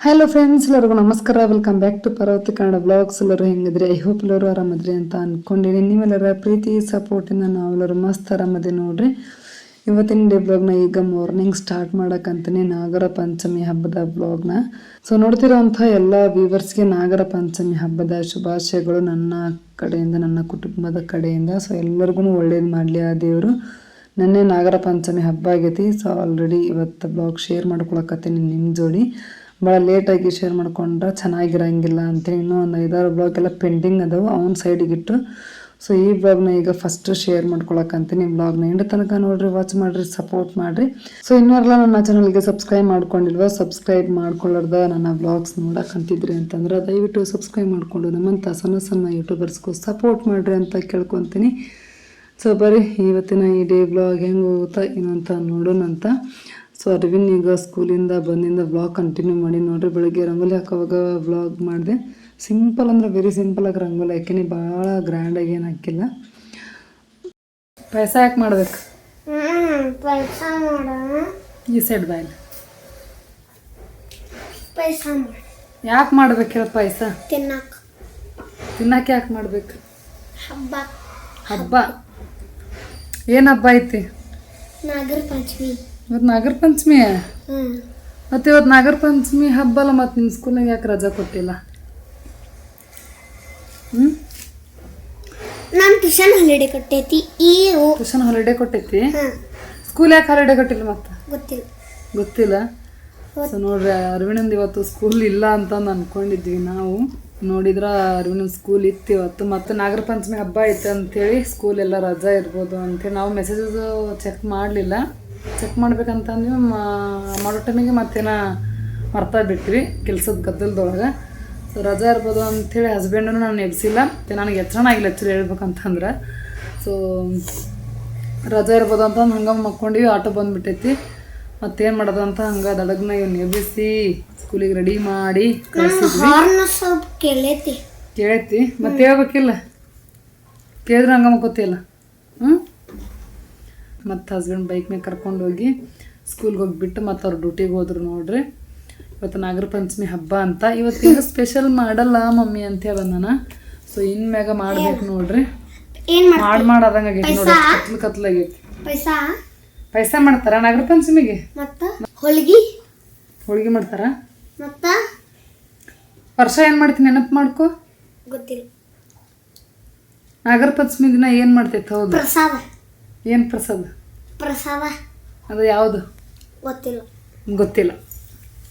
Hello friends ಎಲ್ಲರಿಗೂ ನಮಸ್ಕಾರ. Welcome back to ಪರ್ವತ ಕನ್ನಡ ಬ್ಲಾಗ್ಸ್ ಎಲ್ಲರೂ ಹೆಂಗಿದ್ರಿ ಐ ಹೋಪ್ ಎಲ್ಲರೂ ಆರಾಮದ್ರಿ ಅಂತ ಅನ್ಕೊಂಡಿನಿ ನೀವೆಲ್ಲರ ಪ್ರೀತಿ ಸಪೋರ್ಟಿಂದ ನಾವೆಲ್ಲರೂ ಮಸ್ತ್ ಆರಾಮದಿ ನೋಡ್ರಿ. ಇವತ್ತಿನ ಡೇ ಬ್ಲಾಗ್ನ ಈಗ ಮಾರ್ನಿಂಗ್ ಸ್ಟಾರ್ಟ್ ಮಾಡಕ್ಕಂತಾನೆ ನಾಗರ ಪಂಚಮಿ ಹಬ್ಬದ ಬ್ಲಾಗ್ನ ಸೊ ನೋಡ್ತಿರೋಂಥ ಎಲ್ಲ ವ್ಯೂವರ್ಸ್ಗೆ ನಾಗರ ಪಂಚಮಿ ಹಬ್ಬದ ಶುಭಾಶಯಗಳು ನನ್ನ ಕಡೆಯಿಂದ, ನನ್ನ ಕುಟುಂಬದ ಕಡೆಯಿಂದ. ಸೊ ಎಲ್ಲರಿಗೂ ಒಳ್ಳೇದು ಮಾಡಲಿ ಆ ದೇವರು. ನೆನ್ನೆ ನಾಗರ ಪಂಚಮಿ ಹಬ್ಬ ಆಗೈತಿ. ಸೊ ಆಲ್ರೆಡಿ ಇವತ್ತು ಬ್ಲಾಗ್ ಶೇರ್ ಮಾಡ್ಕೊಳಕತ್ತೀನಿ ನಿಮ್ಮ ಜೋಡಿ. ಭಾಳ ಲೇಟಾಗಿ ಶೇರ್ ಮಾಡ್ಕೊಂಡ್ರೆ ಚೆನ್ನಾಗಿರಂಗಿಲ್ಲ ಅಂತೇಳಿ ಇನ್ನೂ ಒಂದು ಐದಾರು ಬ್ಲಾಗ್ ಎಲ್ಲ ಪೆಂಡಿಂಗ್ ಅದಾವೆ, ಅವ್ನ ಸೈಡಿಗಿಟ್ಟು ಸೊ ಈ ಬ್ಲಾಗ್ನ ಈಗ ಫಸ್ಟ್ ಶೇರ್ ಮಾಡ್ಕೊಳಕಂತೀನಿ ಬ್ಲಾಗ್ನ ಎಂಡ್ ತನಕ ನೋಡ್ರಿ ವಾಚ್ ಮಾಡ್ರಿ ಸಪೋರ್ಟ್ ಮಾಡ್ರಿ. ಸೊ ಇನ್ನೂರೆಲ್ಲ ನನ್ನ ಚಾನಲ್ಗೆ ಸಬ್ಸ್ಕ್ರೈಬ್ ಮಾಡ್ಕೊಂಡಿಲ್ವ ಸಬ್ಸ್ಕ್ರೈಬ್ ಮಾಡ್ಕೊಳ್ಳೋದ ನನ್ನ ಬ್ಲಾಗ್ಸ್ ನೋಡಕ್ಕಂತಿದ್ರಿ ಅಂತಂದ್ರೆ ದಯವಿಟ್ಟು ಸಬ್ಸ್ಕ್ರೈಬ್ ಮಾಡಿಕೊಂಡು ನಮ್ಮಂಥ ಸಣ್ಣ ಸಣ್ಣ ಯೂಟ್ಯೂಬರ್ಸ್ಗೂ ಸಪೋರ್ಟ್ ಮಾಡ್ರಿ ಅಂತ ಕೇಳ್ಕೊತೀನಿ. ಸೊ ಬರೀ ಇವತ್ತಿನ ಈ ಡೇ ಬ್ಲಾಗ್ ಹೆಂಗೆ ಹೋಗುತ್ತಾ, ಏನಂತ ನೋಡೋಣಂತ. ಸೊ ಅರವಿಂದ್ ಈಗ ಸ್ಕೂಲಿಂದ ಬಂದಿಂದ ವ್ಲಾಗ್ ಕಂಟಿನ್ಯೂ ಮಾಡಿ ನೋಡ್ರಿ. ಬೆಳಗ್ಗೆ ರಂಗೋಲಿ ಹಾಕೋವಾಗ ಬ್ಲಾಗ್ ಮಾಡಿದೆ. ಸಿಂಪಲ್ ಅಂದ್ರೆ ವೆರಿ ಸಿಂಪಲ್ ಆಗಿ ರಂಗೋಲಿ ಹಾಕಿನಿ ಭಾಳ ಗ್ರ್ಯಾಂಡಾಗಿ ಏನು ಹಾಕಿಲ್ಲ. ಪಾಯಸ ಯಾಕೆ ಮಾಡ್ಬೇಕು? ಪೈಸ ಈ ಸೈಡ್ ಬಾಯ್. ಪೈಸ ಮಾಡ. ಯಾಕೆ ಮಾಡ್ಬೇಕು ಹೇಳ ಪಾಯಸ? ತಿನ್ನಕ್. ತಿನ್ನಕ್ಕೆ ಯಾಕೆ ಮಾಡ್ಬೇಕು? ಹಬ್ಬ. ಹಬ್ಬ. ಏನು ಹಬ್ಬ ಐತಿ? ನಾಗರ ಪಂಚಮಿ. ಇವತ್ತು ನಾಗರ ಪಂಚಮಿ. ಮತ್ತೆ ಇವತ್ತು ನಾಗರ ಪಂಚಮಿ ಹಬ್ಬ ಅಲ್ಲ ಮತ್ತು ನಿಮ್ಮ ಸ್ಕೂಲ್ನಾಗ ಯಾಕೆ ರಜಾ ಕೊಟ್ಟಿಲ್ಲ? ಹ್ಞೂ ನಾನು ಟ್ಯೂಷನ್ ಹಾಲಿಡೇ ಕೊಟ್ಟೈತಿ ಈ ಟ್ಯೂಷನ್ ಹಾಲಿಡೇ ಕೊಟ್ಟೈತಿ? ಸ್ಕೂಲ್ ಯಾಕೆ ಹಾಲಿಡೇ ಕೊಟ್ಟಿಲ್ಲ ಮತ್ತೆ? ಗೊತ್ತಿಲ್ಲ. ಗೊತ್ತಿಲ್ಲ? ಸೊ ನೋಡ್ರಿ ಅರವಿಣಂದ್ ಇವತ್ತು ಸ್ಕೂಲ್ ಇಲ್ಲ ಅಂತಂದು ಅನ್ಕೊಂಡಿದ್ವಿ ನಾವು. ನೋಡಿದ್ರ ಅರವಿಣಂದ್ ಸ್ಕೂಲ್ ಇತ್ತು ಇವತ್ತು. ಮತ್ತು ನಾಗರ ಪಂಚಮಿ ಹಬ್ಬ ಐತೆ ಅಂತೇಳಿ ಸ್ಕೂಲ್ ಎಲ್ಲ ರಜಾ ಇರ್ಬೋದು ಅಂತೇಳಿ ನಾವು ಮೆಸೇಜಸ್ ಚೆಕ್ ಮಾಡಲಿಲ್ಲ. ಚೆಕ್ ಮಾಡ್ಬೇಕಂತಂದ್ವಿ ಮಾ- ಮಾಡೋ ಟೈಮಿಗೆ ಮತ್ತೇನ ಮರ್ತಾ ಬಿಟ್ವಿ ಕೆಲ್ಸದ ಗದ್ದಲದೊಳಗೆ. ಸೊ ರಜಾ ಇರ್ಬೋದು ಅಂಥೇಳಿ ಹಸ್ಬೆಂಡನ್ನು ನಾನು ಎಬ್ಸಿಲ್ಲ. ಮತ್ತು ನನಗೆ ಎಚ್ಚರಣ ಆಗಿಲ್ಲ ಆ್ಯಕ್ಚುಲಿ ಹೇಳ್ಬೇಕಂತಂದ್ರೆ. ಸೊ ರಜಾ ಇರ್ಬೋದು ಅಂತ ಹಂಗೆ ಮಕ್ಕೊಂಡಿವಿ ಆಟೋ ಬಂದುಬಿಟ್ಟೈತಿ. ಮತ್ತೇನು ಮಾಡೋದು ಅಂತ ಹಂಗೆ ದಡಗ್ನ ಇವನ್ನ ಎಬ್ಬಿಸಿ ಸ್ಕೂಲಿಗೆ ರೆಡಿ ಮಾಡಿ ಕೇಳೈತಿ. ಮತ್ತೆ ಹೇಳ್ಬೇಕಿಲ್ಲ? ಕೇಳಿದ್ರೆ ಹಂಗೆ ಮಕ್ಕೋತಿಯಲ್ಲ ಹ್ಞೂ ಮತ್ತು ಹಸ್ಬೆಂಡ್ ಬೈಕ್ ಮೇಲೆ ಕರ್ಕೊಂಡು ಹೋಗಿ ಸ್ಕೂಲ್ಗೆ ಹೋಗ್ಬಿಟ್ಟು ಮತ್ತು ಅವ್ರು ಡ್ಯೂಟಿಗೆ ಹೋದ್ರು ನೋಡ್ರಿ. ಇವತ್ತು ನಾಗರ ಪಂಚಮಿ ಹಬ್ಬ ಅಂತ. ಇವತ್ತೇನು ಸ್ಪೆಷಲ್ ಮಾಡಲ್ಲ ಮಮ್ಮಿ ಅಂತ ಹೇಳ ನಾನು. ಸೊ ಇನ್ಮ್ಯಾಗ ಮಾಡ್ಬೇಕು ನೋಡ್ರಿ. ಮಾಡ ಮಾಡಿ ಮಾಡಾದಂಗೆ ಆಗೈತಿ ನೋಡ್ರಿ. ಕತ್ಲು ಕತ್ಲಾಗೈತಿ ಪೈಸ? ಪಾಯಸ ಮಾಡ್ತಾರ ನಾಗರ ಪಂಚಮಿಗೆ? ಹೋಳಿಗೆ? ಹೋಳಿಗೆ ಮಾಡ್ತಾರ? ವರ್ಷ ಏನು ಮಾಡ್ತೀನಿ ನೆನಪು ಮಾಡ್ಕೋ? ಗೊತ್ತಿಲ್ಲ. ನಾಗರ ಪಂಚಮಿ ದಿನ ಏನು ಮಾಡ್ತೈತೆ ಹೌದು? ಪ್ರಸಾದ. ಏನು ಪ್ರಸಾದ? ಪ್ರಸಾದ. ಅದು ಯಾವುದು? ಗೊತ್ತಿಲ್ಲ. ಗೊತ್ತಿಲ್ಲ.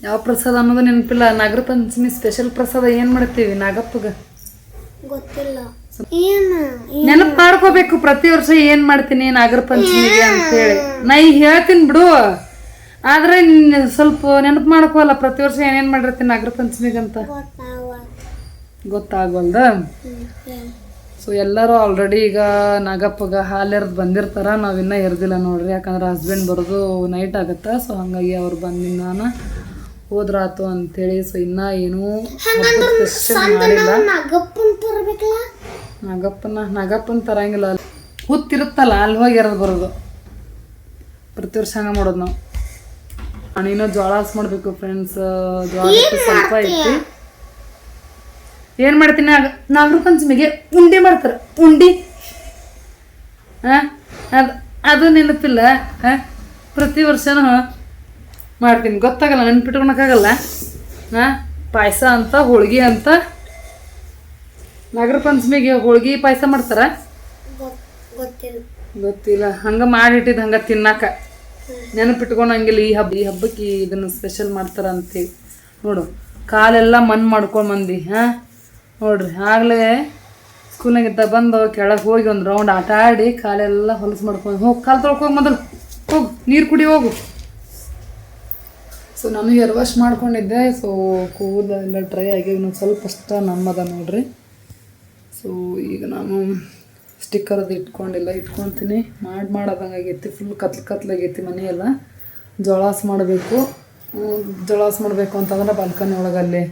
ಯಾವ ಪ್ರಸಾದ ಅನ್ನೋದು ನೆನಪಿಲ್ಲ. ನಾಗರ ಪಂಚಮಿ ಸ್ಪೆಷಲ್ ಪ್ರಸಾದ ಏನು ಮಾಡ್ತೀವಿ? ನಾಗಪ್ಪಗ? ಗೊತ್ತಿಲ್ಲ. ಏನು? ನೆನಪು ಮಾಡ್ಕೋಬೇಕು ಪ್ರತಿ ವರ್ಷ ಏನು ಮಾಡ್ತೀನಿ ನಾಗರ ಪಂಚಮಿಗೆ ಅಂತೇಳಿ. ನಾ ಈಗ ಹೇಳ್ತೀನಿ ಬಿಡು. ಆದ್ರೆ ನೀನ್ ಸ್ವಲ್ಪ ನೆನಪು ಮಾಡ್ಕೋಲ್ಲ ಪ್ರತಿ ವರ್ಷ ಏನೇನು ಮಾಡಿರ್ತೀನಿ ನಾಗರ ಪಂಚಮಿಗೆ ಅಂತ ಗೊತ್ತಾಗಲ್ದ ಹೇಳು. ಸೊ ಎಲ್ಲರೂ ಆಲ್ರೆಡಿ ಈಗ ನಾಗಪ್ಪಗ ಹಾಲು ಎರ್ದು ಬಂದಿರ್ತಾರ. ನಾವು ಇನ್ನೂ ಎರ್ದಿಲ್ಲ ನೋಡ್ರಿ. ಯಾಕಂದ್ರೆ ಹಸ್ಬೆಂಡ್ ಬರೋದು ನೈಟ್ ಆಗುತ್ತೆ. ಸೊ ಹಂಗಾಗಿ ಅವ್ರು ಬಂದಿನ ನಾನು ಹೋದ್ರಾತು ಅಂತೇಳಿ. ಸೊ ಇನ್ನೂ ಏನೂ ಮಾಡಿಲ್ಲ. ನಾಗಪ್ಪನ್ ನಾಗಪ್ಪನ ತರಂಗಿಲ್ಲ. ಅಲ್ಲಿ ಹುತ್ತಿರುತ್ತಲ್ಲ ಅಲ್ಲಿ ಹೋಗಿ ಎರ್ದು ಬರೋದು. ಪ್ರತಿ ವರ್ಷ ಹಂಗ ಮಾಡೋದು ನಾವು. ನೀನು ಜೋಳ ಹಾಸ್ ಮಾಡಬೇಕು ಫ್ರೆಂಡ್ಸ್ ಜೋಳ ಹಿಟ್ಟು ಸ್ವಲ್ಪ ಐತಿ. ಏನು ಮಾಡ್ತೀನಿ? ಆಗ ನಾಗರ ಪಂಚಮಿಗೆ ಉಂಡಿ ಮಾಡ್ತಾರೆ. ಉಂಡಿ. ಹಾಂ ಅದು ಅದು ನೆನಪಿಲ್ಲ. ಹಾಂ ಪ್ರತಿ ವರ್ಷನೂ ಮಾಡ್ತೀನಿ. ಗೊತ್ತಾಗಲ್ಲ, ನೆನ್ಪಿಟ್ಕೊಳಕ್ಕಾಗಲ್ಲ. ಹಾಂ ಪಾಯಸ ಅಂತ, ಹೋಳ್ಗೆ ಅಂತ. ನಾಗರ ಪಂಚಮಿಗೆ ಹೋಳ್ಗೆ, ಪಾಯಸ ಮಾಡ್ತಾರ? ಗೊತ್ತಿಲ್ಲ. ಹಂಗೆ ಮಾಡಿಟ್ಟಿದ್ದು ಹಂಗೆ ತಿನ್ನಾಕ. ನೆನಪಿಟ್ಕೊಳಂಗಿಲ್ಲ. ಈ ಹಬ್ಬ, ಈ ಹಬ್ಬಕ್ಕೆ ಇದನ್ನು ಸ್ಪೆಷಲ್ ಮಾಡ್ತಾರ ಅಂತೇಳಿ ನೋಡು, ಕಾಲೆಲ್ಲ ಮಣ್ಣು ಮಾಡ್ಕೊಂಡು ಮಂದಿ ಹಾಂ ನೋಡ್ರಿ, ಆಗಲೇ ಸ್ಕೂಲ್ನಾಗಿದ್ದ ಬಂದು ಕೆಳಗೆ ಹೋಗಿ ಒಂದು ರೌಂಡ್ ಆಟ ಆಡಿ ಕಾಲೆಲ್ಲ ಹೊಲಸು ಮಾಡ್ಕೊಂಡು ಹೋಗಿ, ಕಾಲು ತೊಳ್ಕೊಂಡು ಮೊದಲು ಹೋಗು, ನೀರು ಕುಡಿ, ಹೋಗು. ಸೊ ನಾನು ಹೇರ್ ವಾಶ್ ಮಾಡ್ಕೊಂಡಿದ್ದೆ. ಸೊ ಕೂದಲೆಲ್ಲ ಡ್ರೈ ಆಗಿ ಇನ್ನೊಂದು ಸ್ವಲ್ಪ ಅಷ್ಟ ನಮ್ಮದ ನೋಡ್ರಿ. ಸೊ ಈಗ ನಾನು ಸ್ಟಿಕ್ಕರ್ ಅದು ಇಟ್ಕೊಂಡಿಲ್ಲ, ಇಟ್ಕೊತೀನಿ. ಮಾಡಿ ಮಾಡೋದಂಗೆ ಆಗೈತಿ. ಫುಲ್ ಕತ್ಲು ಕತ್ಲಾಗೈತಿ ಮನೆಯೆಲ್ಲ. ಜೋಳಾಸ್ ಮಾಡಬೇಕು. ಜೋಳಾಸ್ ಮಾಡಬೇಕು ಅಂತಂದ್ರೆ ಬಾಲ್ಕನಿ ಒಳಗೆ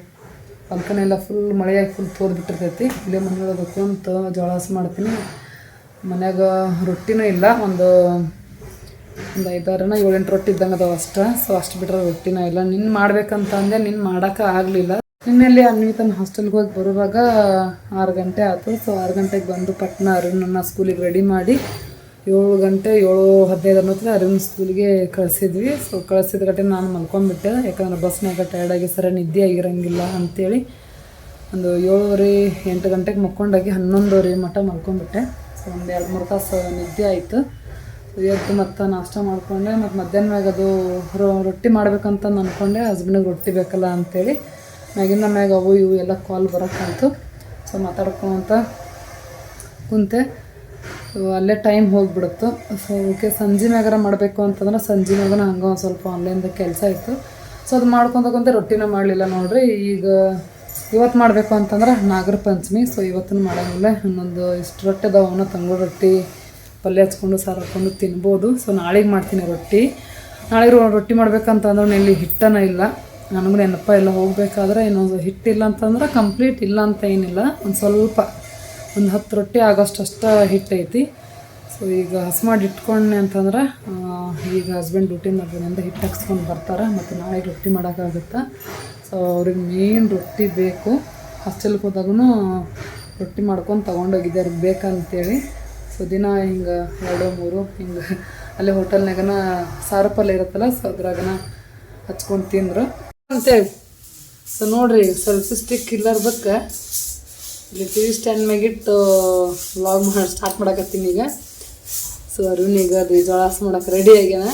ಎಲ್ಲ ಫುಲ್ ಮಳೆಯಾಗಿ ಫುಲ್ ತೋದ್ ಬಿಟ್ಟಿರ್ತೈತಿ. ಇಲ್ಲೇ ಮನೆಯೊಳಗೆ ಕುಂತು ಜೋಳಾಸ್ ಮಾಡ್ತೀನಿ. ಮನ್ಯಾಗ ರೊಟ್ಟಿನೂ ಇಲ್ಲ, ಒಂದು ಒಂದು ಐದಾರನ ಏಳೆಂಟು ರೊಟ್ಟಿ ಇದ್ದಂಗೆ ಅದಾವೆ ಅಷ್ಟೆ. ಸೊ ಅಷ್ಟು ಬಿಟ್ರೆ ರೊಟ್ಟಿನ ಇಲ್ಲ. ನಿನ್ನ ಮಾಡ್ಬೇಕಂತ ಅಂದೆ ನಿನ್ನ ಮಾಡೋಕೆ ಆಗಲಿಲ್ಲ. ನಿನ್ನೆಲ್ಲಿ ಅನ್ವಿತನ ಹಾಸ್ಟೆಲ್ಗೆ ಹೋಗಿ ಬರುವಾಗ ಆರು ಗಂಟೆ ಆಯಿತು ಸೊ ಆರು ಗಂಟೆಗೆ ಬಂದು ಪಟ್ನ ಅರುಣನ್ನ ಸ್ಕೂಲಿಗೆ ರೆಡಿ ಮಾಡಿ ಏಳು ಗಂಟೆ, ಏಳು ಹದಿನೈದು ಅನ್ನೋತ್ರ ಅರಿವಿನ ಸ್ಕೂಲಿಗೆ ಕಳಿಸಿದ್ವಿ. ಸೊ ಕಳಿಸಿದ ಗಟ್ಟೆ ನಾನು ಮಲ್ಕೊಂಡ್ಬಿಟ್ಟೆ. ಯಾಕಂದ್ರೆ ಬಸ್ನಾಗ ಟಯರ್ಡಾಗಿ ಸರ ನಿದ್ದೆ ಆಗಿರಂಗಿಲ್ಲ ಅಂಥೇಳಿ ಒಂದು ಏಳುವರೆ, ಎಂಟು ಗಂಟೆಗೆ ಮಕ್ಕೊಂಡಾಗಿ ಹನ್ನೊಂದುವರೆ ಮಠ ಮಲ್ಕೊಂಡ್ಬಿಟ್ಟೆ. ಸೊ ಒಂದು ಎರಡು ಮೂರು ತಾಸು ನಿದ್ದೆ ಆಯಿತು. ಎದ್ದು ಮತ್ತು ನಾಷ್ಟ ಮಾಡಿಕೊಂಡೆ. ಮತ್ತು ಮಧ್ಯಾಹ್ನ ಅದು ರೊಟ್ಟಿ ಮಾಡ್ಬೇಕಂತ ಅಂದ್ಕೊಂಡೆ ಹಸ್ಬೆಂಡಿಗೆ ರೊಟ್ಟಿ ಬೇಕಲ್ಲ ಅಂಥೇಳಿ ಮ್ಯಾಗಿನ ಮ್ಯಾಗ ಅವು ಇವು ಎಲ್ಲ ಕಾಲ್ ಬರೋಕ್ಕಂತು ಸೊ ಮಾತಾಡ್ಕೊಂತ ಕುಂತೆ. ಸೊ ಅಲ್ಲೇ ಟೈಮ್ ಹೋಗ್ಬಿಡುತ್ತೆ. ಸೊ ಓಕೆ ಸಂಜೆ ಮ್ಯಾಗಾರ ಮಾಡಬೇಕು ಅಂತಂದ್ರೆ ಸಂಜೆ ಮ್ಯಾಗನ ಹಂಗೆ ಒಂದು ಸ್ವಲ್ಪ ಆನ್ಲೈನ್ದ ಕೆಲಸ ಇತ್ತು. ಸೊ ಅದು ಮಾಡ್ಕೊಂತಕ್ಕಂತ ರೊಟ್ಟಿನ ಮಾಡಲಿಲ್ಲ ನೋಡ್ರಿ. ಈಗ ಇವತ್ತು ಮಾಡಬೇಕು ಅಂತಂದ್ರೆ ನಾಗರ ಪಂಚಮಿ. ಸೊ ಇವತ್ತೂ ಮಾಡೋಂಗಿಲ್ಲ. ಇನ್ನೊಂದು ಇಷ್ಟು ರೊಟ್ಟಿ ಅದಾವ ತಂಗಳು ರೊಟ್ಟಿ, ಪಲ್ಯ ಹಚ್ಕೊಂಡು, ಸಾರು ಹಾಕ್ಕೊಂಡು ತಿನ್ಬೋದು. ಸೊ ನಾಳೆಗೆ ಮಾಡ್ತೀನಿ ರೊಟ್ಟಿ. ನಾಳೆಗೆ ರೊಟ್ಟಿ ಮಾಡ್ಬೇಕಂತಂದ್ರೆ ಇಲ್ಲಿ ಹಿಟ್ಟನ ಇಲ್ಲ. ನನಗೂ ನೆನಪ ಇಲ್ಲ. ಹೋಗಬೇಕಾದ್ರೆ ಇನ್ನೊಂದು ಹಿಟ್ಟಿಲ್ಲ ಅಂತಂದ್ರೆ ಕಂಪ್ಲೀಟ್ ಇಲ್ಲ ಅಂತ ಏನಿಲ್ಲ. ಒಂದು ಸ್ವಲ್ಪ ಒಂದು ಹತ್ತು ರೊಟ್ಟಿ ಆಗೋಷ್ಟು ಅಷ್ಟು ಹಿಟ್ಟು ಐತಿ ಸೊ ಈಗ ಹಸ್ ಮಾಡಿ ಇಟ್ಕೊಂಡೆ ಅಂತಂದ್ರೆ ಈಗ ಹಸ್ಬೆಂಡ್ ಡ್ಯೂಟಿ ಮಾಡ್ಬೋದಿಂದ ಹಿಟ್ಟು ಹಾಕ್ಸ್ಕೊಂಡು ಬರ್ತಾರೆ ಮತ್ತು ನಾಳೆ ರೊಟ್ಟಿ ಮಾಡೋಕ್ಕಾಗುತ್ತೆ? ಸೊ ಅವ್ರಿಗೆ ಮೇನ್ ರೊಟ್ಟಿ ಬೇಕು. ಹಾಸ್ಟೆಲ್ಗೆ ಹೋದಾಗೂ ರೊಟ್ಟಿ ಮಾಡ್ಕೊಂಡು ತೊಗೊಂಡೋಗಿದ್ದಾರೆ ಬೇಕಂತೇಳಿ. ಸೊ ದಿನ ಹಿಂಗೆ ಎರಡು ಮೂರು ಹಿಂಗೆ ಅಲ್ಲೇ ಹೋಟೆಲ್ನಾಗನ ಸಾರು ಪಲ್ಯ ಇರುತ್ತಲ್ಲ ಸೊ ಅದ್ರಾಗನ ಹಚ್ಕೊಂಡು ತಿಂದರು. ಅಂತೇಳಿ. ಸೊ ನೋಡಿರಿ ಸ್ವಲ್ಪ ಸ್ಟಿಕ್ ಇಲ್ಲಾರ್ದಕ್ಕೆ ಇಲ್ಲಿ ಟಿ ವಿ ಸ್ಟ್ಯಾಂಡ್ ಮ್ಯಾಗಿಟ್ಟು ವ್ಲಾಗ್ ಮಾಡಿ ಸ್ಟಾರ್ಟ್ ಮಾಡಕತ್ತೀನಿ ಈಗ. ಸೊ ಅರುಣಿಗ ಅದು ಜೋಳ ಮಾಡಕ್ಕೆ ರೆಡಿ ಆಗ್ಯಾನ.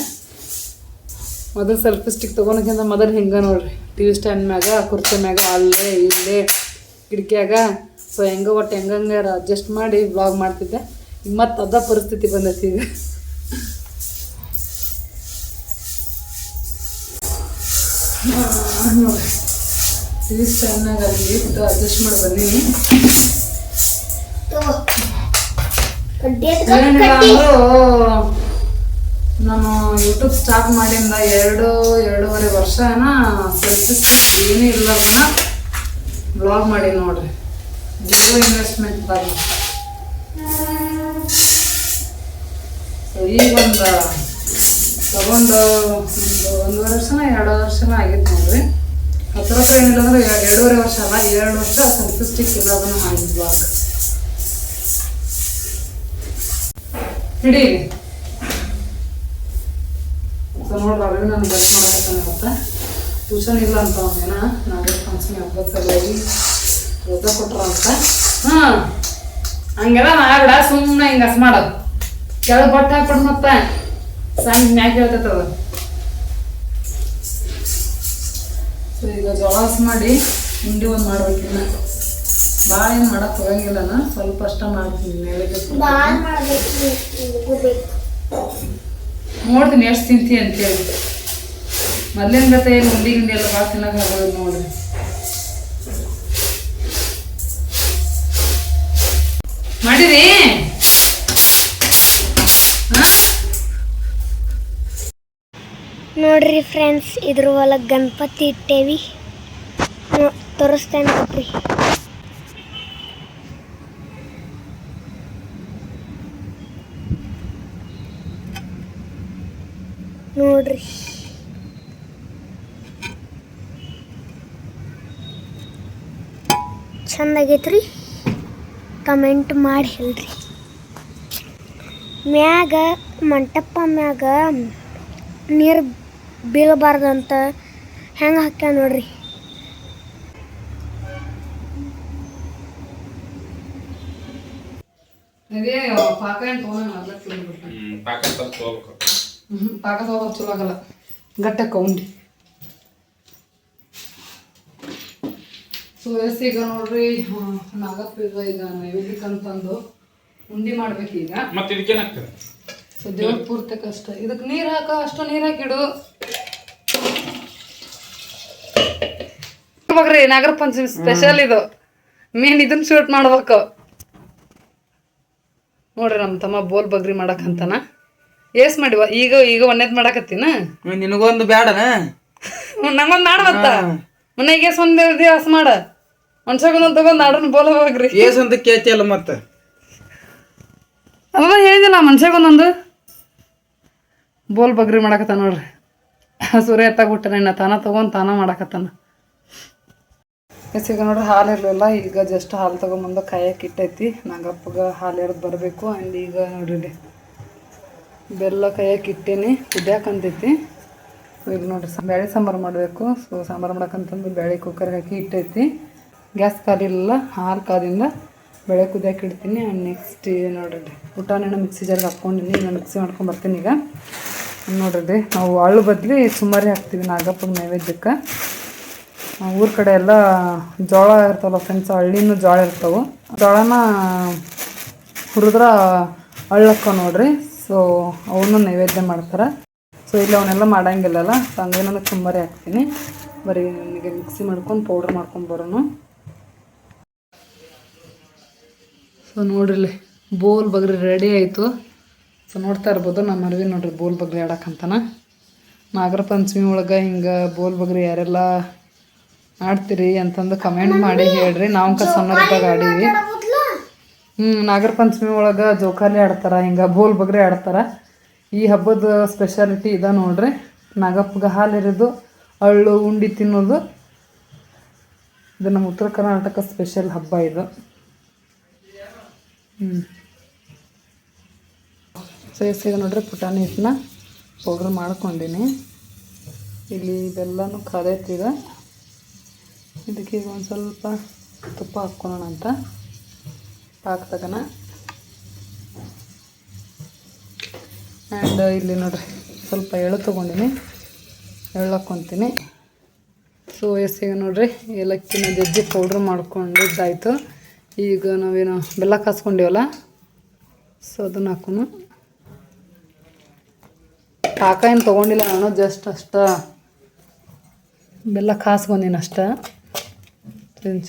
ಮೊದಲು ಸೆಲ್ಫಿ ಸ್ಟಿಕ್ ತೊಗೊಳಕ್ಕಿಂತ ಮೊದಲು ಹಿಂಗೆ ನೋಡ್ರಿ. ಟಿ ವಿ ಸ್ಟ್ಯಾಂಡ್ ಮ್ಯಾಗ, ಕುರ್ಚಿ ಮ್ಯಾಗ, ಅಲ್ಲೇ, ಇಲ್ಲೇ, ಕಿಟಕಿಯಾಗ. ಸೊ ಹೆಂಗ ಒಟ್ಟು ಹೆಂಗಂಗೆ ಅಡ್ಜಸ್ಟ್ ಮಾಡಿ ವ್ಲಾಗ್ ಮಾಡ್ತಿದ್ದೆ. ಈಗ ಮತ್ತೆ ಅದ ಪರಿಸ್ಥಿತಿ ಬಂದೈತಿ ಈಗ. ನೋಡ್ರಿ. ವಿ ಸ್ಟ್ಯಾಂಡ್ನಾಗ ಅಲ್ಲಿ ಇಟ್ಟು ಅಡ್ಜಸ್ಟ್ ಮಾಡಿ ಬಂದೀನಿ ನಾನು ಯೂಟ್ಯೂಬ್ ಸ್ಟಾರ್ಟ್ ಮಾಡಿಂದ ಎರಡು ಎರಡೂವರೆ ವರ್ಷನ ಸೆಲ್ಫಿ ಏನೂ ಇಲ್ಲದನ್ನ ಬ್ಲಾಗ್ ಮಾಡಿ ನೋಡ್ರಿ. ಜೀರೋ ಇನ್ವೆಸ್ಟ್ಮೆಂಟ್ ಬಾರಿ ಈಗ ಒಂದು ತಗೊಂಡು ಒಂದು ಒಂದೂವರೆ ವರ್ಷನ ಎರಡು ವರ್ಷನ ಆಗಿತ್ತು ನೋಡ್ರಿ. ಹತ್ರ ಹತ್ರ ಏನಿಲ್ಲ ಅಂದ್ರೆ ಎರಡೂವರೆ ವರ್ಷ ಅಲ್ಲ ಎರಡು ವರ್ಷ ಸೆಲ್ಫಿ ಸ್ಟಿಕ್ ಇಲ್ಲದನ್ನ ಮಾಡಿದ್ ಬ್ಲಾಗ್ ಹಿಡಿ ನೋಡ್ರಿ ಅರವಿಂದ್ ನನಗೆ ಕೆಲಸ ಮಾಡಕತ್ತಾನೆ ಇವತ್ತು ಟ್ಯೂಷನ್ ಇಲ್ಲ ಅಂತ ಅವನೇನ ನಾಗರ ಫಂಕ್ಷನ್ ಹಬ್ಬದ ಹೋಗಿ ರಜಾ ಕೊಟ್ರ ಅಂತ. ಹಾಂ, ಹಂಗೆಲ್ಲ ಮಾಡ್ಬಿಡ ಸುಮ್ಮನೆ ಹಿಂಗೆ ಹಸ್ ಮಾಡೋದು ಕೆಳಗೆ ಬಟ್ಟೆ ಹಾಕ್ಬಿಡು ಮತ್ತೆ. ಸಣ್ಣ ಮ್ಯಾಗ ಹೇಳ್ತೈತದ ಸೊ ಈಗ ಜೋಳಾಸ್ ಮಾಡಿ ಹಿಂಡಿ ಒಂದು ಮಾಡ್ಬೇಕಿನ್ನ ಭಾಳ ಏನು ಮಾಡಕ್ಕೆ ಹೋಗಂಗಿಲ್ಲನ ಸ್ವಲ್ಪ ಅಷ್ಟ ಮಾಡ್ತೀನಿ ಬೇಕು. ನೋಡ್ತೀನಿ ಎಷ್ಟು ತಿಂತಿ ಅಂತೇಳಿ. ಮೊದ್ಲಿನ ಗತೆ ಏನು ಉಂಡಿ ಗಿಂಡಿ ಎಲ್ಲ ಭಾಳ ತಿನ್ನಕ್ಕೆ ಆಗೋದು ನೋಡ್ರಿ. ಮಾಡಿರಿ? ನೋಡ್ರಿ ಫ್ರೆಂಡ್ಸ್ ಇದ್ರ ಒಳಗೆ ಗಣಪತಿ ಇಟ್ಟೇವಿ. ತೋರಿಸ್ತೇನೆ ನೋಡ್ರಿ. ನೋಡ್ರಿ. ಚಂದಾಗೈತ್ರಿ. ಕಮೆಂಟ್ ಮಾಡಿ ಹೇಳ್ರಿ. ಮ್ಯಾಗ, ಮಂಟಪ ಮ್ಯಾಗ ನೀರು ಬೀಳಬಾರ್ದಂತ ಹೆಂಗೆ ಹಾಕ್ಯಾ ನೋಡ್ರಿ. ಪಾಕ ತೊಗೋಬೇಕು ಚಲೋ ಆಗಲ್ಲ. ಗಟ್ಟಕ್ಕೆ ಉಂಡಿ ಸೊ ಎಸ್ ಈಗ ನೋಡ್ರಿ ನಾಗಪ್ಪ ಈಗ ಈಗ ನೈವೇದ್ಯಕ್ಕೆ ಅಂತಂದು ಉಂಡಿ ಮಾಡ್ಬೇಕೀಗ. ಮತ್ತೆ ಇದಕ್ಕೇನಾಗ್ತದೆ ಸೊ ದೇವ್ರ ಪೂರ್ತಿ ಕಷ್ಟ ಇದಕ್ಕೆ ನೀರು ಹಾಕ ಅಷ್ಟು ನೀರು ಹಾಕಿಡು. ಮಗ್ರಿ ನಾಗರ ಪಂಚಮಿ ಸ್ಪೆಷಲ್ ಇದು. ಮೇನ್ ಇದನ್ನ ಶೂಟ್ ಮಾಡ್ಬೇಕು. ನೋಡ್ರಿ ನಮ್ಮ ತಮ್ಮ ಬೋಲ್ ಬಗ್ರಿ ಮಾಡಕ್ಕಂತಾನ ಏಸ್ ಮಾಡಿವ ಈಗ ಈಗ ಒಂದೇದ್ ಮಾಡಕತ್ತೀನ? ನಿನಗೊಂದು ಬ್ಯಾಡ ನಂಗೊಂದ್ ಮಾಡ ಮತ್ತ. ಮನೆಗೆ ಏಸ್ ಒಂದ್ ದಿವಸ ಮಾಡ. ಮನ್ಸಾಗೊಂದೊಂದು ತಗೊಂಡ್ ಬೋಲ್ ಹೋಗ್ರಿ ಏಸ್ ಅಂತ ಕೇಳ್ತಿಯಲ್ಲ ಮತ್ತೆ? ಅವ ಹೇಳಿದಿಲ್ಲ ಮನ್ಸಾಗೊಂದೊಂದು ಬೋಲ್ ಬಗ್ರಿ ಮಾಡಕತ್ತಾನ ನೋಡ್ರಿ. ಸೂರ್ಯ ಎತ್ತಾಗ್ಬಿಟ್ಟಾನೆ ಇನ್ನ ತಾನ ತಗೊಂಡ್ ತಾನ ಮಾಡಕತ್ತಾನ. ಈಗ ನೋಡ್ರಿ ಹಾಲು ಇರಲಿಲ್ಲ, ಈಗ ಜಸ್ಟ್ ಹಾಲು ತಗೊಂಬಂದು ಕಾಯಕ್ಕೆ ಇಟ್ಟೈತಿ. ನಾಗಪ್ಪಗ ಹಾಲು ಎರ್ದು ಬರಬೇಕು ಆ್ಯಂಡ್ ಈಗ ನೋಡ್ರಿ ಬೆಲ್ಲ ಕಾಯಕ್ಕೆ ಇಟ್ಟೇನಿ ಕುದಿಯಾಕಂತೈತಿ ಈಗ ನೋಡ್ರಿ ಬೇಳೆ ಸಾಂಬಾರು ಮಾಡಬೇಕು. ಸೊ ಸಾಂಬಾರು ಮಾಡಕ್ಕಂತಂದು ಬೇಳೆ ಕುಕ್ಕರ್ ಹಾಕಿ ಇಟ್ಟೈತಿ. ಗ್ಯಾಸ್ ಕಾದಿಲ್ಲ ಹಾಲು ಕಾದಿಂದ ಬೆಳೆ ಕುದಿಯಕ್ಕೆ ಇಡ್ತೀನಿ. ಆ್ಯಂಡ್ ನೆಕ್ಸ್ಟ್ ನೋಡ್ರಿ ಊಟನ ಮಿಕ್ಸಿ ಜಾರ್ಗೆ ಹಾಕ್ಕೊಂಡಿನಿ ನಾನು ಮಿಕ್ಸಿ ಮಾಡ್ಕೊಂಡು ಬರ್ತೀನಿ ಈಗ. ನೋಡ್ರಿ, ನಾವು ಅಳ್ಳು ಬದಲಿ ಸುಮಾರಿ ಹಾಕ್ತೀವಿ ನಾಗಪ್ಪನ ನೈವೇದ್ಯಕ್ಕೆ. ಊರ ಕಡೆ ಎಲ್ಲ ಜೋಳ ಇರ್ತಾವಲ್ಲ ಫ್ರೆಂಡ್ಸ್ ಹಳ್ಳಿನೂ ಜೋಳ ಇರ್ತಾವೆ. ಜೋಳನ ಹುರಿದ್ರ ಹಳ್ಳಕ್ಕ ನೋಡ್ರಿ ಸೊ ಅವನು ನೈವೇದ್ಯ ಮಾಡ್ತಾರೆ. ಸೊ ಇಲ್ಲಿ ಅವನ್ನೆಲ್ಲ ಮಾಡಂಗಿಲ್ಲಲ್ಲ ಸೊ ಹಂಗೆ ನಾನು ಚುಮ್ಮರಿ ಹಾಕ್ತೀನಿ. ಬರೀ ನನಗೆ ಮಿಕ್ಸಿ ಮಾಡ್ಕೊಂಡು ಪೌಡ್ರ್ ಮಾಡ್ಕೊಂಡು ಬರೋನು. ಸೊ ನೋಡ್ರಿ ಬೋಲ್ ಬಗ್ರಿ ರೆಡಿ ಆಯಿತು. ಸೊ ನೋಡ್ತಾ ಇರ್ಬೋದು ನಮ್ಮ ಅರ್ವಿ ನೋಡ್ರಿ ಬೋಲ್ ಬಗ್ರಿ ಆಡಕ್ಕಂತನ. ನಾಗರ ಪಂಚಮಿ ಒಳಗೆ ಹಿಂಗೆ ಬೋಲ್ ಬಗ್ರಿ ಯಾರೆಲ್ಲ ಆಡ್ತೀರಿ ಅಂತಂದು ಕಮೆಂಟ್ ಮಾಡಿ ಹೇಳ್ರಿ. ನಾವು ಕ ಸಣ್ಣದಾಗ ಆಡೀವಿ. ಹ್ಞೂ ನಾಗರ ಪಂಚಮಿ ಒಳಗೆ ಜೋಕಾಲಿ ಆಡ್ತಾರ ಹಿಂಗೆ ಬೋಲ್ ಬಗ್ರಿ ಆಡ್ತಾರ. ಈ ಹಬ್ಬದ ಸ್ಪೆಷಾಲಿಟಿ ಇದೆ ನೋಡ್ರಿ. ನಾಗಪ್ಪಗೆ ಹಾಲು ಇರೋದು ಅಳ್ಳು ಉಂಡಿ ತಿನ್ನೋದು. ಇದು ನಮ್ಮ ಉತ್ತರ ಕರ್ನಾಟಕ ಸ್ಪೆಷಲ್ ಹಬ್ಬ ಇದು. ಹ್ಞೂ ಸೊ ಈಗ ನೋಡ್ರಿ ಪುಟಾಣಿ ಹಿಟ್ಟನ್ನ ಪೌಡ್ರ್ ಮಾಡ್ಕೊಂಡಿನಿ. ಇಲ್ಲಿ ಬೆಲ್ಲನೂ ಕಾದೈತಿ ಈಗ ಇದಕ್ಕೆ ಈಗ ಒಂದು ಸ್ವಲ್ಪ ತುಪ್ಪ ಹಾಕ್ಕೊಳೋಣ ಅಂತ. ಪಾಕ್ ತಗನ ಆ್ಯಂಡ್ ಇಲ್ಲಿ ನೋಡ್ರಿ, ಸ್ವಲ್ಪ ಎಳ್ಳು ತೊಗೊಂಡಿನಿ. ಎಳ್ಳು ಹಾಕ್ಕೊತೀನಿ. ಸೊ ಎಸ್ಸಿಗೆ ನೋಡ್ರಿ, ಏಲಕ್ಕಿನ ಜಜ್ಜಿ ಪೌಡ್ರ್ ಮಾಡ್ಕೊಂಡಿದ್ದಾಯಿತು. ಈಗ ನಾವೇನು ಬೆಲ್ಲ ಕಾಸ್ಕೊಂಡಿವಲ್ಲ, ಸೊ, ಅದನ್ನು ಹಾಕೋಣ. ಪಾಕ ಏನು ತೊಗೊಂಡಿಲ್ಲ ನಾನು ಜಸ್ಟ್ ಅಷ್ಟ. ಬೆಲ್ಲ ಕಾಸು ಅಷ್ಟ.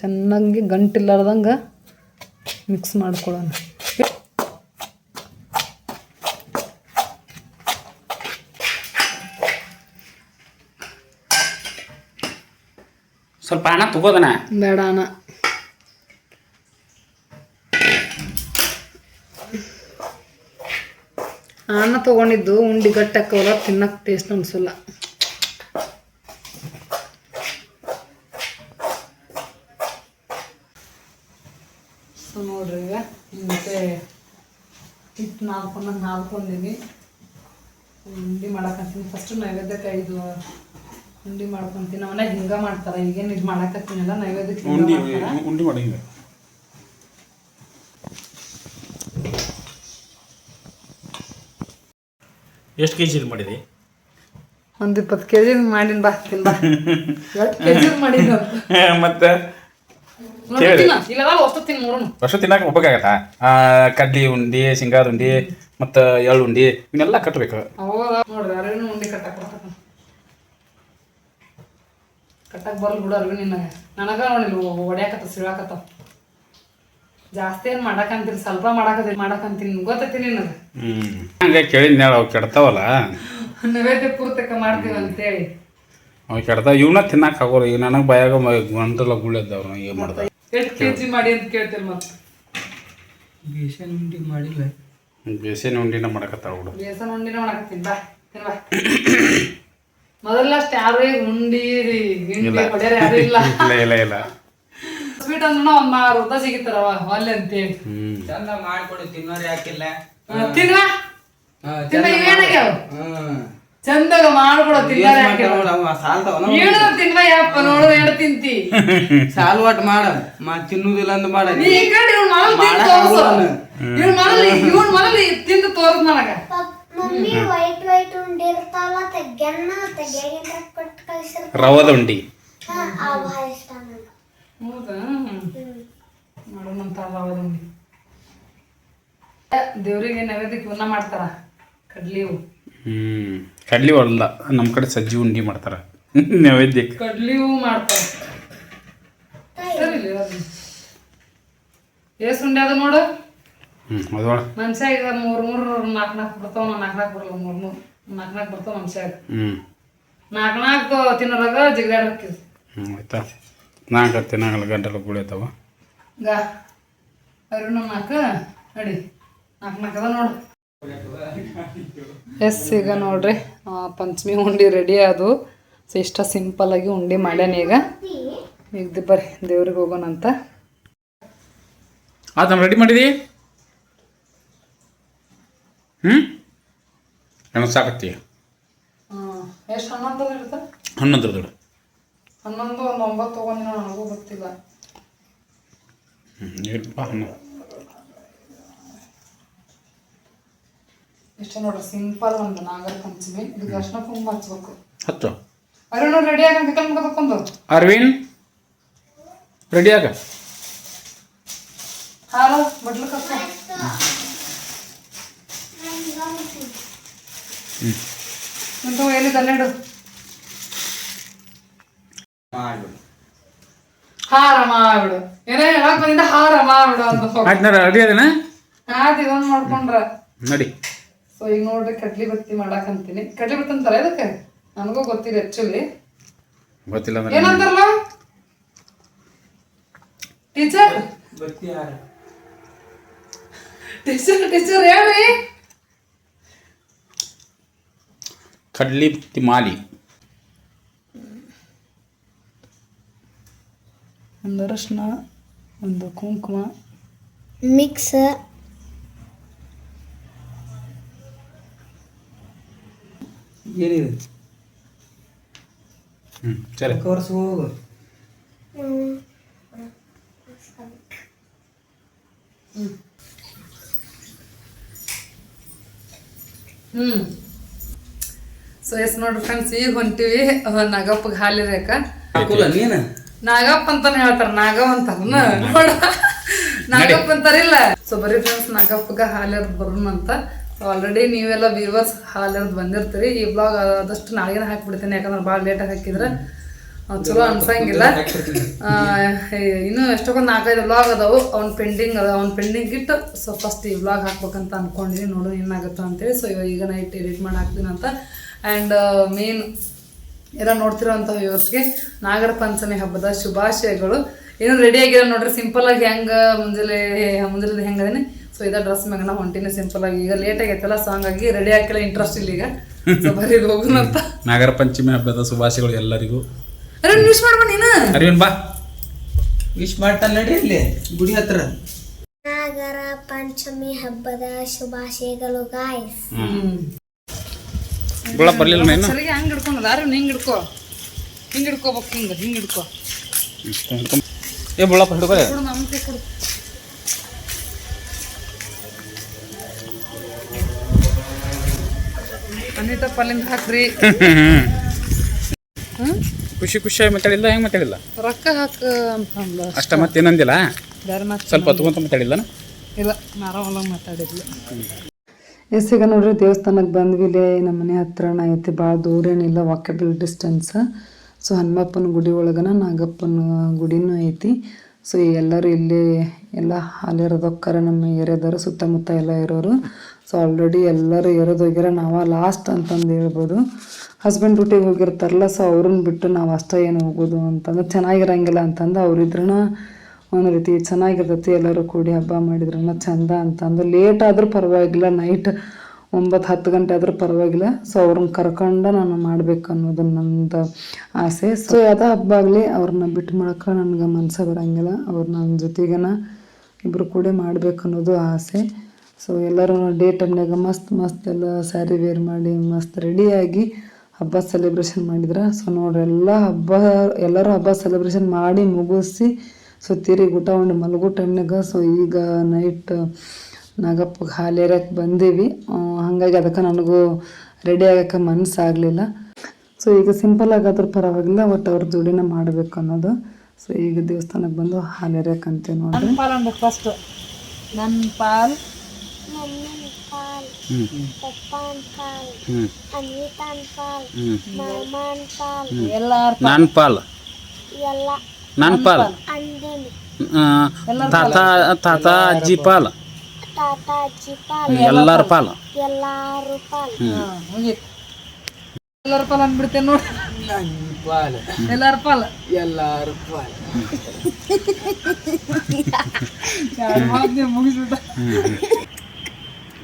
ಚೆನ್ನಾಗಿ ಗಂಟಿಲ್ಲಾರ್ದಂಗೆ ಮಿಕ್ಸ್ ಮಾಡ್ಕೊಳ್ಳೋಣ ಸ್ವಲ್ಪ ಹಣ ತಗೋದನ? ಬೇಡ ಅಣ್ಣ ತೊಗೊಂಡಿದ್ದು ಉಂಡಿ ಗಟ್ಟಕ್ಕವಲ್ಲ ತಿನ್ನಕ್ಕೆ ಟೇಸ್ಟ್ ಅನ್ಸಲ್ಲ. ಸೊ ನೋಡ್ರಿ ಈಗ ಮತ್ತೆ ಹಿಟ್ಟು ನಾಲ್ಕೊಂಡು ನಾಲ್ಕೊಂಡಿನಿ ಉಂಡಿ ಮಾಡಕ್ಕಂತೀನಿ ಫಸ್ಟ್ ನೈವೇದ್ಯಕ್ಕೆ ಐದು ಉಂಡಿ ಮಾಡ್ಕೊಂತೀನಿ. ಅವನ್ನ ಹಿಂಗ ಮಾಡ್ತಾರ. ಈಗೇನು ಇದು ಮಾಡಕತ್ತೀನಲ್ಲ ನೈವೇದ್ಯಕ್ಕೆ ಉಂಡಿ ಮಾಡ್ತಾರ. ಉಂಡಿ ಮಾಡಂಗಿಲ್ಲ ಎಷ್ಟು ಕೆ ಜಿ ಮಾಡಿದೆ? ಒಂದು ಇಪ್ಪತ್ತು ಕೆ ಜಿ ಮಾಡಿನ ಬಾ ತಿನ್ ಬಾ. ಎಷ್ಟು ಕೆ ಜಿ ಮಾಡಿನ ಮತ್ತೆ? ವರ್ಷ ತಿನ್ನಕ್ಕೆ ಹೋಗ್ಬೇಕಾಗತ್ತಾ ಕಡ್ಲಿ ಉಂಡಿ ಶೇಂಗಾದ ಉಂಡಿ ಮತ್ತು ಎಳ್ಳು ಉಂಡಿ ಇವನ್ನೆಲ್ಲ ಕಟ್ಟಬೇಕು ಕಟ್ಟಕ್ಕೆ ನೋಡ್ರಿ ಉಂಡಿ ಕಟ್ಟಕ್ ಬರ್ತದ ಕಟ್ಟಕ್ ಬರ್ಲ್ ಬಿಡು ಅರ್ವಿ ನಿನ್ನ ನನಗ ನೋಡಿಲ್ಲ ಹೊಡ್ಯಾಕತ್ತ ಸಿಳಾಕತ್ತಾವ ಜಾಸ್ತಿ ಏನ್ ಮಾಡಕಂತೀರಿ ಸ್ವಲ್ಪ ಮಾಡಕತ್ತೀನಿ ಮಾಡಕಂತೀನಿ ಗೊತ್ತೈತಿ ನಿನಗೆ? ಹಂಗೆ ಕೇಳಿದ್ನ ಅವು ಕೆಡ್ತಾವಲ್ಲ? ನೈವೇದ್ಯ ಪೂರ್ತಕ ಮಾಡ್ತೀವಿ ಅಂತೇಳಿ. ಅವು ಕೆಡ್ತಾವ ಇವನ್ನ ತಿನ್ನಕ್ಕೆ ಆಗೋರು ಈಗ ನನಗೆ ಬಾಯಾಗ ಗಂಟಲ ಗುಳ್ಳೆದ್ದವ್ರು ಏನು ಮಾಡ್ತಾರೆ ಎಷ್ಟು ಕೆ ಜಿ ಮಾಡಿ ಅಂತ ಕೇಳ್ತೀರಿ ಮತ್ತೆ ಬೇಸನ್ ಉಂಡಿ ಮಾಡಿಲ್ಲ. ಬೇಸನ್ ಉಂಡಿನ ಮಾಡಕತ್ತಾವ ಹುಡು ಬೇಸನ್ ಉಂಡಿನ ಮಾಡಕತ್ತೀನಿ ಬಾ ತಿನ್ ಬಾ. ಮೊದಲಷ್ಟು ಯಾರು ಉಂಡಿ ಗಿಂಡಿ ಹೊಡ್ಯಾರ ಯಾರು ಇಲ್ಲ. ಇಲ್ಲ ಇಲ್ಲ ಇಲ್ಲ. ಸ್ವೀಟ್ ಅಂದ್ರೆ ಒಂದ್ ವೃತ ಸಿಗಿತಾರವ ಅಲ್ಲಿ ಅಂತೇಳಿ ಹ್ಞೂ ಚಂದ ಮಾಡ್ಕೊಡು ತಿನ್ನೋರು ಯಾಕಿಲ್ಲ. ತಿನ್ನ ಏನಾಗ್ಯಾವ. ಚಂದಾಗ ಮಾಡ್ಕೊಡೋ ತಿನ್ನಾರ ಏನು ತಿನ್ವ ಯಪ್ಪ ನೋಡು ಎರಡು ತಿಂತಿ. ಸಾಲ್ ಒಟ್ ಮಾಡ ಮಾ ತಿನ್ನುದಿಲ್ಲ ಅಂತ ಮಾಡ ನೀ ಈ ಕಡೆ ಇವ್ನ ಮನಲ್ ತಿಂದು ತೋರ್ಸು. ಇವ್ನ ಮನಲ್ ಇವ್ನ ಮನಲ್ ತಿಂದು ತೋರ್ಸ್ ನನಗ. ಮಮ್ಮಿ ವೈಟ್ ವೈಟ್ ಉಂಡಿ ಇರ್ತಾವಲ್ಲ ತೆಗ್ಯನ್ನ ತೆಗಿಯಾಗಿಂದ ಕೊಟ್ಟು ಕಳ್ಸಿರ್ತಾರ ರವದ ಉಂಡಿ. ಇಷ್ಟ ನನಗೆ ಹೌದಾ? ಅಂತ ದೇವ್ರಿಗೆ ನೈವೇದ್ಯಕ್ಕೆ ಇವನ್ನ ಮಾಡ್ತಾರ? ಕಡ್ಲಿ ಹ್ಮ್ ಕಡ್ಲಿ ಅಲ್ಲ ನಮ್ಮ ಕಡೆ ಸಜ್ಜಿ ಉಂಡಿ ಮಾಡ್ತಾರೆ. ನೈವೇದ್ಯಕ್ಕೆ. ಹೂ ಮಾಡ್ತಾರ. ಸರಿ ಏಸ್ ಉಂಡೆ ಅದು ನೋಡು. ಮನುಷ್ಯ ಈಗ ಮೂರ್ ಮೂರ್ ನಾಲ್ಕು ನಾಲ್ಕು ಬರ್ತಾವ ನಾಲ್ಕು ನಾಲ್ಕು ಬರಲ್ಲ ಮೂರ್ ಮೂರ್ ನಾಲ್ಕು ನಾಲ್ಕು ಬರ್ತಾವ ಮನುಷ್ಯಾಗ ನಾಲ್ಕು ನಾಲ್ಕು ತಿನ್ನೋರಾಗ ಜಿಗದಾಡ ಹಾಕಿದ್ ಹ್ಞೂ ಆಯ್ತಾ? ನಾಲ್ಕು ತಿನ್ನಾಗಲ್ಲ ಗಂಟಲು ಗುಳಿತಾವ ಗಾ. ಅರುಣ ನಾಲ್ಕು ನಡಿ. ನಾಲ್ಕು ನಾಲ್ಕು ಅದ ನೋಡು. ಎಸ್ ಈಗ ನೋಡ್ರಿ ಪಂಚಮಿ ಉಂಡಿ ರೆಡಿ ಅದು. ಇಷ್ಟ ಸಿಂಪಲ್ ಆಗಿ ಉಂಡಿ ಮಾಡ್ಯಾನ ಈಗ. ಈಗ ಬರ್ರಿ ದೇವ್ರಿಗೆ ಹೋಗೋಣಂತ ಆತ ರೆಡಿ ಮಾಡಿದಿ? ಹ್ಞೂ ನನಗೆ ಸಾಕತ್ತಿ. ಎಷ್ಟು ಹನ್ನೊಂದು ಇರುತ್ತೆ? ಹನ್ನೊಂದು ಹನ್ನೊಂದು ಒಂದು ಒಂಬತ್ತು ತೊಗೊಂಡಿನ ನನಗೂ ಗೊತ್ತಿಲ್ಲ. ಹ್ಞೂ ಇರಪ್ಪ ಹನ್ನೊಂದು ಇಷ್ಟ ನೋಡ್ರಿ ಸಿಂಪಲ್ ಒಂದು ನಾಗರ ಪಂಚಮಿ ಇದಕ್ಕೆ ಅರ್ಶಿನ ಕುಂಕುಮ ಹಚ್ಬೇಕು ಹತ್ತು ಅರೆ ರೆಡಿ ಆಗೋ ಕಲ್ ಮುಖ ತಕ್ಕೊಂಡು ಅರವಿಂದ್ ರೆಡಿ ಆಗ ಹ್ಮ್ ಬಡ್ಲು ಕಕ್ಕ ಎಂತ ಎಲ್ಲಿ ತನ್ನೆಡು ಮಾಡು ಹಾರ ಮಾಡ್ಬಿಡು. ಏನೇ ಹೇಳಕ್ ಬಂದಿದ್ದ ಹಾರ ಮಾಡ್ಬಿಡು ಅಂತ ಆಯ್ತು ನಾ ರೆಡಿ ಅದೇನ ಆಯ್ತು ಇದೊಂದು ಮಾಡ್ಕೊಂಡ್ರ. ನಡಿ. ಸೊ ಈಗ ನೋಡ್ರಿ ಕಡ್ಲಿ ಬತ್ತಿ ಮಾಡಾಕಂತೀನಿ. ಕಡ್ಲಿ ಬತ್ತಿ ಅಂತಾರೆ ಇದಕ್ಕೆ ನನಗೂ ಗೊತ್ತಿಲ್ಲ ಆಕ್ಚುಲಿ ಗೊತ್ತಿಲ್ಲ ಅಂದ್ರೆ ಏನಂತಾರಲ್ಲ? ಟೀಚರ್ ಬತ್ತಿ ಯಾರ ಟೀಚರ್ ಟೀಚರ್ ಹೇಳ್ರಿ. ಕಡ್ಲಿ ಬತ್ತಿ ಮಾಲಿ. ಒಂದು ಅರಶಿನ ಒಂದು ಕುಂಕುಮ. ಮಿಕ್ಸ್. ಏನಿದೆ? ಹ್ಞೂ ಸರಿ. ಕವರ್ಸ್ ಹೋಗು. ಹ್ಮ್. ಸೊ ಎಸ್ ನೋಡ್ರಿ ಫ್ರೆಂಡ್ಸ್ ಈಗ ಹೊಂಟಿವಿ ನಾಗಪ್ಪಗೆ ಹಾಲಿರಕ ಹಾಕುಲ್ಲ ನೀನು? ನಾಗಪ್ಪ ಅಂತಾನೆ ಹೇಳ್ತಾರ ನಾಗವ್ ಅಂತ ನಾಗಪ್ಪ ಅಂತಾರಿಲ್ಲ ಸೊ ಬರೀ ಫ್ರೆಂಡ್ಸ್ ನಾಗಪ್ಪಗ ಹಾಲಿರ್ದ್ ಬರೋಣ ಅಂತ. ಆಲ್ರೆಡಿ ನೀವೆಲ್ಲ ವ್ಯೂವರ್ಸ್ ಹಾಲಿರ್ದ್ ಬಂದಿರ್ತೀರಿ. ಈ ಬ್ಲಾಗ್ ಆದಷ್ಟು ನಾಳೆ ಹಾಕ್ಬಿಡ್ತೀನಿ, ಯಾಕಂದ್ರೆ ಭಾಳ ಲೇಟಾಗಿ ಹಾಕಿದ್ರೆ. ಚಲೋ ಅನ್ಸಂಗಿಲ್ಲ. ಇನ್ನೂ ಎಷ್ಟೊಂದು ನಾಲ್ಕೈದು ಬ್ಲಾಗ್ ಅದಾವು. ಅವ್ನ ಪೆಂಡಿಂಗ್ ಅದ, ಅವ್ನ ಪೆಂಡಿಂಗ್ ಇಟ್ಟು ಸೊ ಫಸ್ಟ್ ಈ ಬ್ಲಾಗ್ ಹಾಕ್ಬೇಕಂತ ಅನ್ಕೊಂಡಿನಿ ನೋಡು, ಏನಾಗುತ್ತೋ ಅಂತೇಳಿ. ಸೊ ಇವಾಗ ಈಗ ನೈಟ್ ಎಡಿಟ್ ಮಾಡಿ ಹಾಕ್ತೀನಿ ಅಂತ. ಆ್ಯಂಡ್ ಮೇನ್ ಎಲ್ಲ ನೋಡ್ತಿರೋಂಥ ಇವತ್ತಿಗೆ ನಾಗರ ಪಂಚಮಿ ಹಬ್ಬದ ಶುಭಾಶಯಗಳು. ಏನು ರೆಡಿ ಆಗಿರೋ ನೋಡ್ರಿ ಸಿಂಪಲ್ ಆಗಿ ಹೆಂಗ ಮುಂಜಾನೆ ಮುಂಜಾನೆ ಹೆಂಗದೇನೆ ಸೊ ಇದ ಡ್ರೆಸ್ ಮ್ಯಾಗ ನಾ ಹೊಂಟಿನಿ ಸಿಂಪಲ್ ಆಗಿ. ಈಗ ಲೇಟ್ ಆಗೈತಲ್ಲ ಸಾಂಗ್ ಆಗಿ ರೆಡಿ ಹಾಕಿಲ್ಲ ಇಂಟ್ರೆಸ್ಟ್ ಇಲ್ಲ ಈಗ. ಸೊ ಬರೀ ಹೋಗುನಂತ ನಾಗರ ಪಂಚಮಿ ಹಬ್ಬದ ಶುಭಾಶಯಗಳು ಎಲ್ಲರಿಗೂ. ಅರೆ ವಿಶ್ ಮಾಡ್ಬ ನೀನು? ಅರವಿಂದ್ ಬಾ. ವಿಶ್ ಮಾಡ್ತಾನೆ ನಡಿ ಇಲ್ಲಿ ಗುಡಿ ಹತ್ರ. ನಾಗರ ಪಂಚಮಿ ಹಬ್ಬದ ಶುಭಾಶಯಗಳು ಗಾಯ್ಸ್ ಗುಳ ಬರ್ಲಿಲ್ಲ ನೀನು ಸರಿಗೆ ಹಂಗೆ ಹಿಡ್ಕೊಂಡು ಯಾರು ಹಿಂಗೆ ಹಿಡ್ಕೋ. ಹಿಂಗ ಹಿಡ್ಕೋಬೇಕು ಹಿಂಗೆ ಹಿಂಗೆ ಹಿಡ್ಕೋ. ಏ ಬುಳ್ಳಪ್ಪ ಹಿಡ್ಕೋ. ಕೊಡು ಕೊಡು. ಅನಿತ ಪಲ್ಲಿಂದ ಹಾಕ್ರಿ. ಖುಷಿ ಖುಷಿಯಾಗಿ ಮಾತಾಡಿಲ್ಲ ಹೆಂಗೆ ಮಾತಾಡಿಲ್ಲ? ರೊಕ್ಕ ಹಾಕ ಅಂತಂದ ಅಷ್ಟ ಮತ್ತೇನಂದಿಲ್ಲ ಬೇರೆ ಮಾತು ಸ್ವಲ್ಪ ಹೊತ್ಕೊಂತ ಮಾತಾಡಿಲ್ಲ ಇಲ್ಲ ನಾರಾವಲ್ಲ ಮಾತಾಡಿದ್ಲು. ಎಸ್ ಈಗ ನೋಡ್ರಿ ದೇವಸ್ಥಾನಕ್ಕೆ ಬಂದ್ವಿ ಇಲ್ಲೇ ನಮ್ಮ ಮನೆ ಹತ್ರನ ಐತಿ ಭಾಳ ದೂರ ಏನಿಲ್ಲ ವಾಕಬಲ್ ಡಿಸ್ಟೆನ್ಸ್ ಸೊ ಹನುಮಪ್ಪನ ಗುಡಿ ಒಳಗನ ನಾಗಪ್ಪನ ಗುಡಿನೂ ಐತಿ. ಸೊ ಎಲ್ಲರೂ ಇಲ್ಲಿ ಎಲ್ಲ ಹಾಲಿರೋದಕ್ಕಾರ ನಮ್ಮ ಏರಿಯಾದವರು ಸುತ್ತಮುತ್ತ ಎಲ್ಲ ಇರೋರು. ಸೊ ಆಲ್ರೆಡಿ ಎಲ್ಲರೂ ಇರೋದೋಗಿರ ನಾವ ಲಾಸ್ಟ್ ಅಂತಂದು ಹೇಳ್ಬೋದು. ಹಸ್ಬೆಂಡ್ ಡ್ಯೂಟಿಗೆ ಹೋಗಿರ್ತಾರಲ್ಲ ಸೊ ಅವ್ರನ್ನ ಬಿಟ್ಟು ನಾವು ಅಷ್ಟೇ ಏನು ಹೋಗೋದು ಅಂತಂದ್ರೆ ಚೆನ್ನಾಗಿರಂಗಿಲ್ಲ ಅಂತಂದು ಅವ್ರಿದ್ರನ ಒಂದು ರೀತಿ ಚೆನ್ನಾಗಿರ್ತೈತಿ, ಎಲ್ಲರೂ ಕೂಡಿ ಹಬ್ಬ ಮಾಡಿದ್ರನ್ನ ಚಂದ ಅಂತಂದು ಲೇಟ್ ಆದರೂ ಪರವಾಗಿಲ್ಲ ನೈಟ್ ಒಂಬತ್ತು ಹತ್ತು ಗಂಟೆ ಆದರೂ ಪರವಾಗಿಲ್ಲ. ಸೊ ಅವ್ರನ್ನ ಕರ್ಕೊಂಡು ನಾನು ಮಾಡ್ಬೇಕು ಅನ್ನೋದು ನಂದು ಆಸೆ. ಸೊ ಯಾವುದೇ ಹಬ್ಬ ಆಗಲಿ, ಅವ್ರನ್ನ ಬಿಟ್ಟು ಮಾಡಕ್ಕೆ ನನಗೆ ಮನಸ್ಸು ಬರಂಗಿಲ್ಲ. ಅವ್ರು ನನ್ನ ಜೊತೆಗೇನ ಇಬ್ಬರು ಕೂಡ ಮಾಡ್ಬೇಕು ಅನ್ನೋದು ಆಸೆ. ಸೊ ಎಲ್ಲರೂ ಡೇ ಟೈಮ್ನಾಗ ಮಸ್ತ್ ಮಸ್ತ್ ಎಲ್ಲ ಸ್ಯಾರಿ ವೇರ್ ಮಾಡಿ ಮಸ್ತ್ ರೆಡಿಯಾಗಿ ಹಬ್ಬ ಸೆಲೆಬ್ರೇಷನ್ ಮಾಡಿದ್ರೆ. ಸೊ ನೋಡ್ರಿ, ಎಲ್ಲ ಹಬ್ಬ, ಎಲ್ಲರೂ ಹಬ್ಬ ಸೆಲೆಬ್ರೇಷನ್ ಮಾಡಿ ಮುಗಿಸಿ ಸೊ ತಿರುಗಿ ಊಟ ಉಂಡು ಮಲಗೋ ಟೈಮ್ನಾಗ ಸೊ ಈಗ ನೈಟ್ ನಾಗಪ್ಪಗೆ ಹಾಲೇರಕ್ಕೆ ಬಂದೀವಿ. ಹಾಗಾಗಿ ಅದಕ್ಕೆ ನನಗೂ ರೆಡಿ ಆಗಕ್ಕೆ ಮನಸ್ಸಾಗಲಿಲ್ಲ ಸೊ ಈಗ ಸಿಂಪಲ್ ಆಗಾದ್ರೂ ಪರವಾಗಿಲ್ಲ ಒಟ್ಟು ಅವ್ರ ಜೋಡಿನ ಮಾಡಬೇಕು ಅನ್ನೋದು. ಸೊ ಈಗ ದೇವಸ್ಥಾನಕ್ಕೆ ಬಂದು ಹಾಲೇರಕ್ಕಂತೆ ನೋಡಿ ಪಾಲು ಫಸ್ಟ್ ನನ್ನ ಪಾಲ್ ಮಮ್ಮಿ ಪಾಲ್ ಪಪ್ಪನ್ ಪಾಲ್ ಹ್ಞೂ ಅನ್ವಿತಾನ್ ಪಾಲ್ ಮಾಮನ್ ಪಾಲ್ ಎಲ್ಲಾರ ನಾನ್ ಪಾಲ್ ಎಲ್ಲ. ನಾನ್ ಪಾಲ್ ಅಂದಿನಿ ಆ, ತಾತ ತಾತ ಅಜ್ಜಿ ಪಾಲ್ ತಾತ ಅಜ್ಜಿ ಪಾಲ್ ಎಲ್ಲಾರ ಪಾಲ್ ಎಲ್ಲಾರು ಪಾಲ್ ಮುಗೀತು ಎಲ್ಲರ ಪಾಲ್ ಅಂದ್ಬಿಡ್ತೇನೆ ನೋಡಿ ನನ್ನ ಪಾಲ್ ಎಲ್ಲರ ಪಾಲ್ ಎಲ್ಲಾರು ಪಾಲ್ ಮುಗಿಸ್ಬಿಟ್ಟ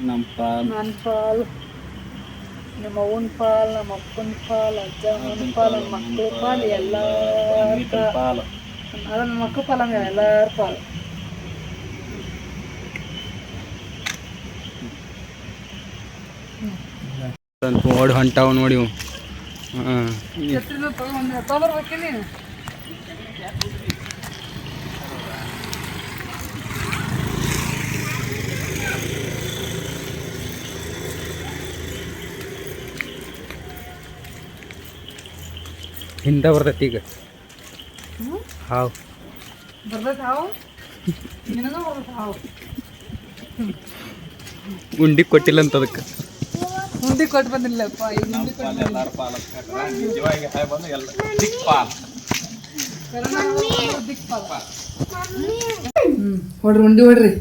ನಮ್ಮ ಪಾಲ್ ನನ್ನ ಪಾಲ್ ನಮ್ಮ ಅವ್ವನ ಪಾಲ್ ನಮ್ಮ ಅಪ್ಪನ ಪಾಲ್ ಅಜ್ಜ ಅಮ್ಮನ ಪಾಲ್ ನಮ್ಮ ಮಕ್ಕಳ ಪಾಲ್ ಎಲ್ಲಾರ ಪಾಲ ಅದ ನನ್ನ ಮಕ್ಕಳ ಪಾಲ್ ಹಂಗ ಎಲ್ಲಾರ ಪಾಲ್ ಓಡಿ ಹೊಂಟಾವ ನೋಡಿ ಇವು. ಹಾ. ಎಷ್ಟಿದ್ರು ತಗೊಂಡ್ ತೊಗೊಂಡ್ಬರ್ಬೇಕಿನಿ ಹಿಂದ ಬರ್ತೈತಿ ಈಗ. ಹಾವ್. ಬರ್ತೈತೆ ಹಾವು ನಿನಗ ಬರ್ತೈತೆ ಹಾವು ಉಂಡಿ ಕೊಟ್ಟಿಲ್ಲ ಅಂತ ಅದಕ್ಕೆ. ಉಂಡಿ ಕೊಟ್ಟು ಬಂದಿಲ್ಲಪ್ಪ ಈಗ ಉಂಡಿ ಕೊಟ್ಟು ಎಲ್ಲಾರ ಪಾಲ ನಿಜವಾಗಿ ಹಾಯ್ ಬಂದು ಎಲ್ಲ ಚಿಕ್ಕ ಪಾಲ್. ಹೊಡ್ರಿ ಉಂಡಿ ಹೊಡ್ರಿ.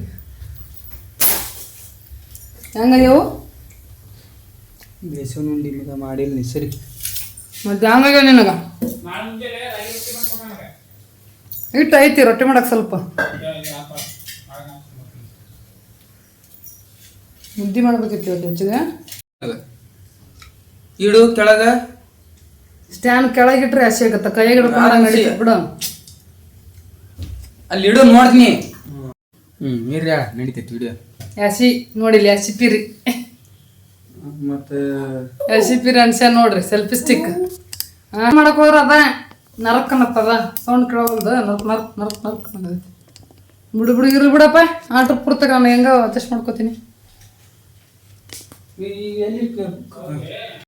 ಹೆಂಗಯ್ಯವು? ಬೇಸನ್ ಉಂಡಿ ಮಗ ಮಾಡಿಲ್ಲ ನೀ ಸರಿ. ಮತ್ತೆ ಹಂಗಾಗ್ಯಾವ ನಿನಗ? ಇಟ್ಟು ಐತಿ ರೊಟ್ಟಿ ಮಾಡಕ್ಕೆ ಸ್ವಲ್ಪ. ಮುದ್ದೆ ಮಾಡ್ಬೇಕಿತ್ತು ಇವತ್ತು ಹೆಚ್ಚಿಗೆ. ಇಡು ಕೆಳಗ. ಸ್ಟ್ಯಾಂಡ್ ಕೆಳಗಿಟ್ರೆ ಹಸಿ ಆಗತ್ತ ಕೈಯಾಗ ಹಿಡ್ಕೊಂಡು ನಡೀತದೆ ಬಿಡು. ಅಲ್ಲಿ ಇಡು ನೋಡ್ತೀನಿ. ಹ್ಮ್ ಮೀರಿ ನಡೀತೈತಿ ವಿಡಿಯೋ. ಹಸಿ ನೋಡಿಲ್ಲ ಹಸಿ ಪಿರಿ. ಮತ್ತೆ ಹಸಿ ಪಿರಿ ಅನ್ಸ ನೋಡ್ರಿ ಸೆಲ್ಫಿ ಸ್ಟಿಕ್ ಹಾಂ ಮಾಡಕ್ಕೆ ಹೋದ್ರ ಅದ ನರಕ್ ಅನ್ನತ್ತದ ಸೌಂಡ್ ಕೇಳೋದು ನರ್ಕ್ ನರ್ಕ್ ನರ್ಕ್ ನರ್ಕ್ ಬಿಡು ಬಿಡು ಇರ್ಲಿ ಬಿಡಪ್ಪ. ಆರ್ಡ್ರ್ ಪೂರ್ತಕ ನಾನು ಹೆಂಗ ಅಡ್ಜಸ್ಟ್ ಮಾಡ್ಕೋತೀನಿ.